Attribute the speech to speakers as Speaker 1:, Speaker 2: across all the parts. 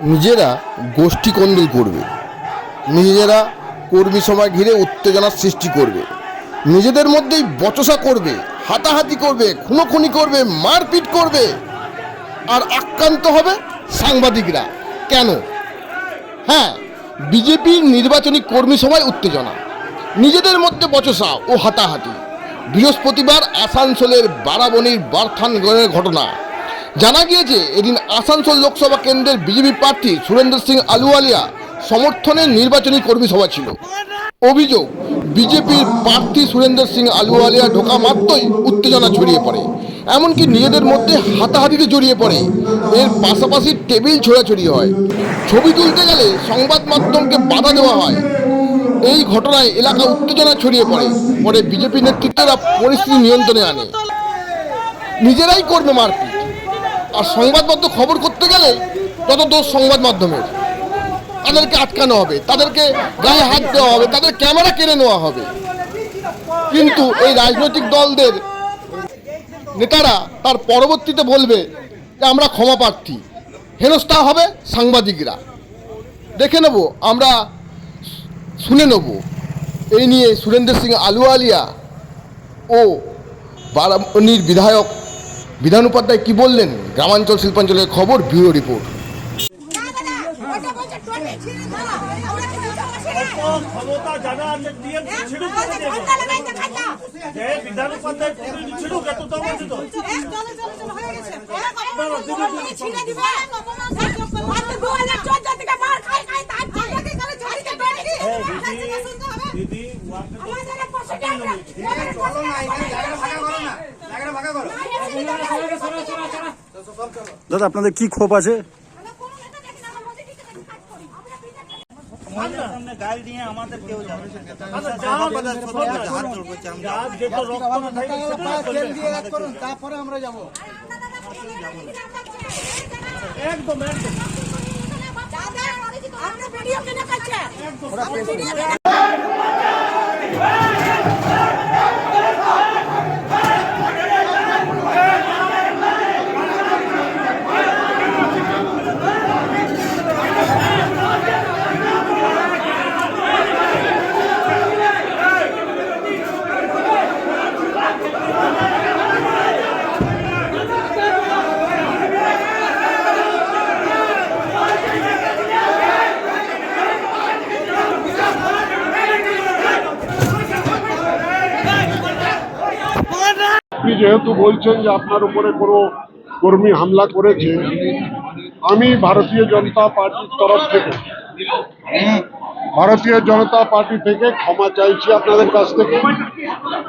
Speaker 1: নিজেরা গোষ্ঠী কন্দল করবে। নিজেরা কর্মী সভা ঘিরে উত্তেজনার সৃষ্টি করবে। নিজেদের মধ্যেই বচসা করবে, হাতাহাতি করবে, খুনোখুনি করবে, মারপিট করবে। আর আক্রান্ত হবে সাংবাদিকরা। কেন? হ্যাঁ বিজেপির নির্বাচনী কর্মী সভায় উত্তেজনা। নিজেদের মধ্যে বচসা ও হাতাহাতি। বৃহস্পতিবার আসানসোলের বারাবণীর বারথানগড়ের ঘটনা। জানা গিয়েছে, এদিন আসানসোল লোকসভা কেন্দ্রের বিজেপি প্রার্থী সুরেন্দ্র সিং আলুওয়ালিয়া সমর্থনে নির্বাচনী কর্মী সভা ছিল। অভিযোগ, বিজেপির প্রার্থী সুরেন্দ্র সিং আলুওয়ালিয়া ঢোকা মাত্রই উত্তেজনা ছড়িয়ে পড়ে। এমনকি নিজেদের মধ্যে হাতাহাতিতে জড়িয়ে পড়ে। এর পাশাপাশি টেবিল ছোড়াছড়ি হয়। ছবি তুলতে গেলে সংবাদ মাধ্যমকে বাধা দেওয়া হয়। এই ঘটনায় এলাকা উত্তেজনা ছড়িয়ে পড়ে। পরে বিজেপি নেতৃত্বরা পরিস্থিতি নিয়ন্ত্রণে আনে। নিজেরাই করবে মারপিট। আর সংবাদমাধ্যম খবর করতে গেলে যত দোষ সংবাদ মাধ্যমের, তাদেরকে আটকানো হবে, তাদেরকে গায়ে হাত দেওয়া হবে, তাদের ক্যামেরা কেড়ে নেওয়া হবে। কিন্তু এই রাজনৈতিক দলদের নেতারা তার পরবর্তীতে বলবে যে, আমরা ক্ষমা প্রার্থী। হেনস্থা হবে সাংবাদিকরা। দেখে নেব, আমরা শুনে নেব। এই নিয়ে সুরেন্দ্র সিং আলুয়ালিয়া ও বারামণির বিধায়ক বিধান উপাধ্যায় কি বললেন? গ্রামাঞ্চল শিল্পাঞ্চলের খবর ব্যুরো রিপোর্ট।
Speaker 2: হয়ে
Speaker 3: দিদি
Speaker 4: দাদা আপনাদের কি ক্ষোভ আছে।
Speaker 3: আচ্ছা।
Speaker 5: তারপরে আমরা যাব
Speaker 3: একদম একদম
Speaker 2: আমরা ভিডিও কেন করছে
Speaker 6: যেহেতু বলছেন যে আপনার উপরে কোনো কর্মী হামলা করেছে, আমি ভারতীয় জনতা পার্টির তরফ থেকে ভারতীয় জনতা পার্টি থেকে ক্ষমা চাইছি আপনাদের কাছ থেকে।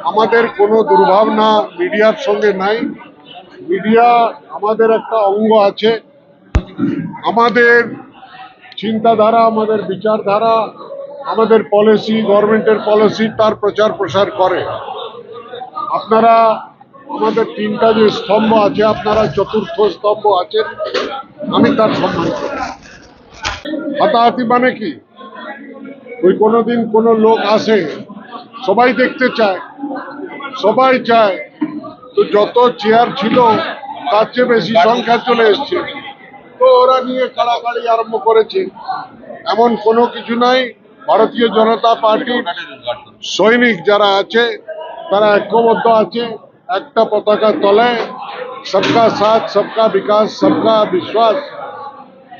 Speaker 6: আমাদের কোনো দুর্ভাবনা মিডিয়ার সঙ্গে নাই। মিডিয়া আমাদের একটা অঙ্গ আছে। আমাদের চিন্তাধারা, আমাদের বিচারধারা, আমাদের পলিসি গভর্নমেন্টের পলিসি তার প্রচার প্রসার করে। আপনারা আমাদের তিনটা যে স্তম্ভ আছে, আপনারা চতুর্থ স্তম্ভ আছেন, আমি তার সম্মান করি। হাতাহাতি মানে কি? ওই কোনোদিন কোনো লোক আসে, সবাই দেখতে চায়, সবাই চায়, তো যত চেয়ার ছিল, তার চেয়ে বেশি সংখ্যা চলে এসছে। তো ওরা নিয়ে কাড়াকাড়ি আরম্ভ করেছে। এমন কোনো কিছু নাই, ভারতীয় জনতা পার্টির সৈনিক যারা আছে, তারা ঐক্যবদ্ধ আছে। একটা পতাকার তলে সবকা সাথ সবকা বিকাশ সবকা বিশ্বাস।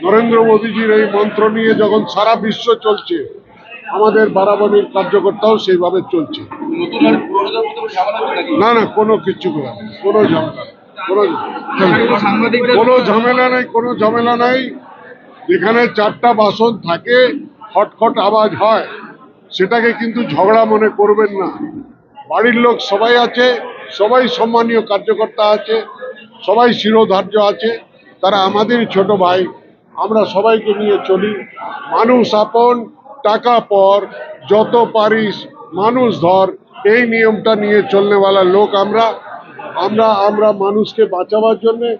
Speaker 6: নরেন্দ্র মোদীজির এই মন্ত্র নিয়ে যখন সারা বিশ্ব চলছে আমাদের বারাবণীর কার্যকর্তাও সেইভাবে চলছে। না না কোনো কিছু না, কোনো ঝামেলা- কোনো ঝামেলা নেই কোনো ঝামেলা নাই। যেখানে চারটা বাসন থাকে খটখট আওয়াজ হয় সেটাকে কিন্তু ঝগড়া মনে করবেন না। বাড়ির লোক সবাই আছে সবাই সম্মানীয় কার্যকর্তা আছে, সবাই শিরোধার্য আছে, তারা আমাদেরই ছোট ভাই। আমরা সবাইকে নিয়ে চলি। মানুষ আপন, টাকা পর, যত পারিস, মানুষ ধর। এই নিয়মটা নিয়ে চলনেওয়ালা লোক আমরা। আমরা আমরা মানুষকে বাঁচাবার জন্যে,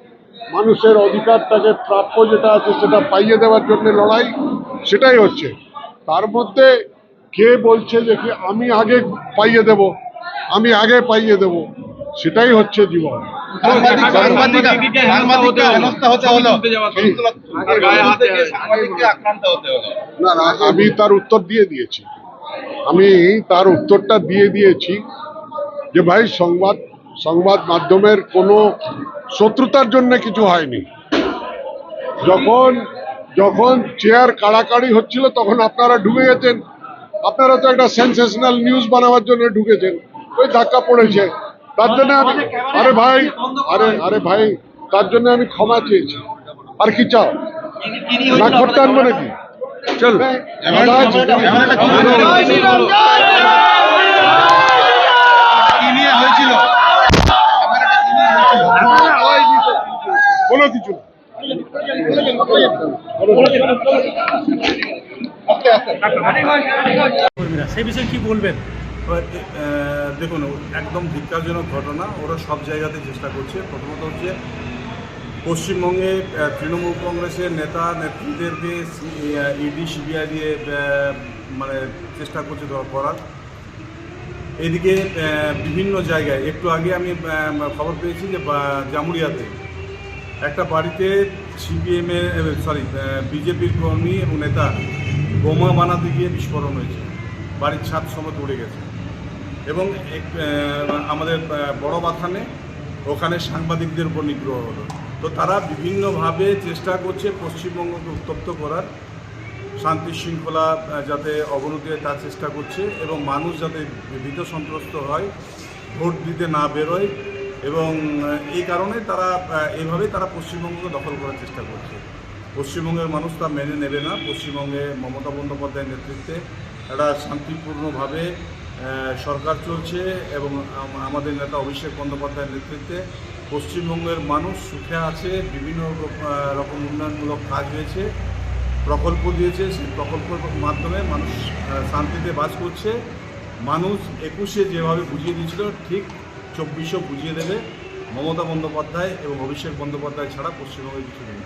Speaker 6: মানুষের অধিকারটাকে প্রাপ্য যেটা আছে সেটা পাইয়ে দেওয়ার জন্য লড়াই, সেটাই হচ্ছে। তার মধ্যে কে বলছে যে কি আমি আগে পাইয়ে দেব? আমি আগে পাইয়ে দেব। সেটাই হচ্ছে জীবন। না না আমি তার উত্তর দিয়ে দিয়েছি। আমি তার উত্তরটা দিয়ে দিয়েছি যে ভাই সংবাদ সংবাদ মাধ্যমের কোনো শত্রুতার জন্য কিছু হয়নি। যখন যখন চেয়ার কাড়াকাড়ি হচ্ছিল তখন আপনারা ঢুকে গেছেন। আপনারা তো একটা সেন্সেশনাল নিউজ বানাবার জন্য ঢুকেছেন। ওই ধাক্কা পড়েছে। তার জন্য আমি আরে ভাই আরে আরে ভাই তার জন্য আমি ক্ষমা চেয়েছি। আর কি চাও? না করতে আনব নাকি চল। কোনো কিছু।
Speaker 3: সেই বিষয়ে কি বলবেন?
Speaker 7: দেখুন একদম ধিক্কারজনক ঘটনা, ওরা সব জায়গাতে চেষ্টা করছে। প্রথমত হচ্ছে পশ্চিমবঙ্গে তৃণমূল কংগ্রেসের নেতা, নেত্রীদেরকে ইডি সিবিআই দিয়ে মানে চেষ্টা করছে করার। এদিকে বিভিন্ন জায়গায়, একটু আগে আমি খবর পেয়েছি যে জামুরিয়াতে একটা বাড়িতে সিপিএমের সরি বিজেপির কর্মী এবং নেতা বোমা বানাতে গিয়ে বিস্ফোরণ হয়েছে। বাড়ির ছাদ সমেত উড়ে গেছে। এবং আমাদের বড় বাথানে ওখানে সাংবাদিকদের উপর নিগ্রহ হলো। তো তারা বিভিন্নভাবে চেষ্টা করছে পশ্চিমবঙ্গকে উত্তপ্ত করার, শান্তি শৃঙ্খলা যাতে অবনতি হয় তার চেষ্টা করছে এবং মানুষ যাতে ভীত সন্ত্রস্ত হয়, ভোট দিতে না বেরোয় এবং এই কারণে তারা এইভাবে তারা পশ্চিমবঙ্গকে দখল করার চেষ্টা করছে। পশ্চিমবঙ্গের মানুষ তা মেনে নেবে না। পশ্চিমবঙ্গে মমতা বন্দ্যোপাধ্যায়ের নেতৃত্বে একটা শান্তিপূর্ণভাবে সরকার চলছে এবং আমাদের নেতা অভিষেক বন্দ্যোপাধ্যায়ের নেতৃত্বে পশ্চিমবঙ্গের মানুষ সুখে আছে, বিভিন্ন রকম উন্নয়নমূলক কাজ হয়েছে, প্রকল্প দিয়েছে, সেই প্রকল্পের মাধ্যমে মানুষ শান্তিতে বাস করছে। মানুষ একুশে যেভাবে বুঝিয়ে দিয়েছিল, ঠিক চব্বিশও বুঝিয়ে দেবে মমতা বন্দ্যোপাধ্যায় এবং অভিষেক বন্দ্যোপাধ্যায় ছাড়া পশ্চিমবঙ্গে কিছু নেই।